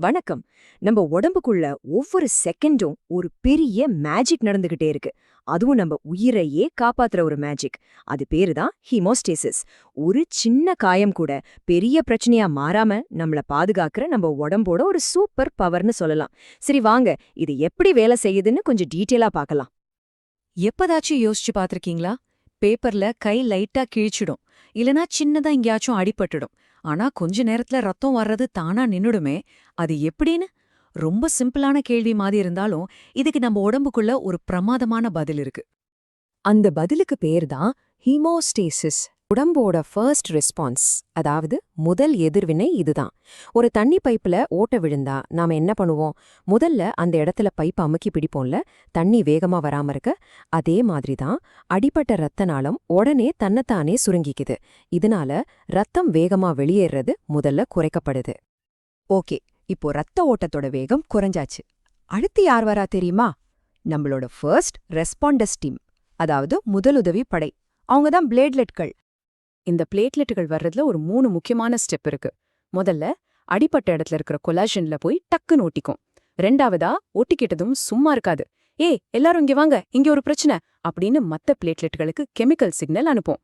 வணக்கம். நம்ம உடம்புக்குள்ள ஒவ்வொரு செகண்டும் ஒரு பெரிய மேஜிக் நடந்துகிட்டே இருக்கு. அதுவும் நம்ம உயிரையே காப்பாத்துற ஒரு மேஜிக் அது பேரு தான் ஹீமோஸ்டேசிஸ் ஒரு சின்ன காயம் கூட பெரிய பிரச்சனையா மாறாம நம்மள பாதுகாக்கிற நம்ம உடம்போட ஒரு சூப்பர் பவர்னு சொல்லலாம். சரி வாங்க. இது எப்படி வேலை செய்யுதுன்னு கொஞ்சம் டீட்டெயிலா பார்க்கலாம். எப்பதாச்சும் யோசிச்சு பாத்திருக்கீங்களா பேப்பர்ல கை லைட்டா கிழிச்சிடும். இல்லனா சின்னதா எங்கேயாச்சும் அடிபட்டுடும். ஆனா கொஞ்ச நேரத்துல ரத்தம் வர்றது தானா நின்னுடுமே? அது எப்படின்னு? ரொம்ப சிம்பிளான கேள்வி மாதிரி இருந்தாலும் இதுக்கு நம்ம உடம்புக்குள்ள ஒரு பிரமாதமான பதில் இருக்கு. அந்த பதிலுக்கு பேர் தான் ஹீமோஸ்டேசிஸ். உடம்போட ஃபர்ஸ்ட் ரெஸ்பான்ஸ் அதாவது முதல் எதிர்வினை இதுதான். ஒரு தண்ணி பைப்பில் ஓட்ட விழுந்தா நாம என்ன பண்ணுவோம்? முதல்ல அந்த இடத்துல பைப் அமுக்கி பிடிப்போம்ல தண்ணி வேகமா வராம இருக்க அதே மாதிரி தான் அடிபட்ட ரத்த நாளம் உடனே தன்னைத்தானே சுருங்கிக்குது. இதனால ரத்தம் வேகமா வெளியேறது முதல்ல குறைக்கப்படுது. ஓகே இப்போ ரத்த ஓட்டத்தோட வேகம் குறைஞ்சாச்சு. அடுத்து யார் வரா தெரியுமா? நம்மளோட ஃபர்ஸ்ட் ரெஸ்பாண்டஸ் டீம் அதாவது முதலுதவி படை. அவங்க தான் பிளேட்லெட்கள் இந்த பிளேட்லெட்டுகள் வர்றதுல ஒரு மூணு முக்கியமான ஸ்டெப் இருக்கு. முதல்ல அடிப்பட்ட இடத்துல இருக்கிற கொலாஷன்ல போய் டக்குன்னு ஒட்டிக்கும். ரெண்டாவதா ஒட்டிக்கிட்டதும் சும்மா இருக்காது. ஏய் எல்லாரும் இங்க வாங்க இங்க ஒரு பிரச்சனை அப்படின்னு மத்த பிளேட்லெட்டுகளுக்கு கெமிக்கல் சிக்னல் அனுப்பும்.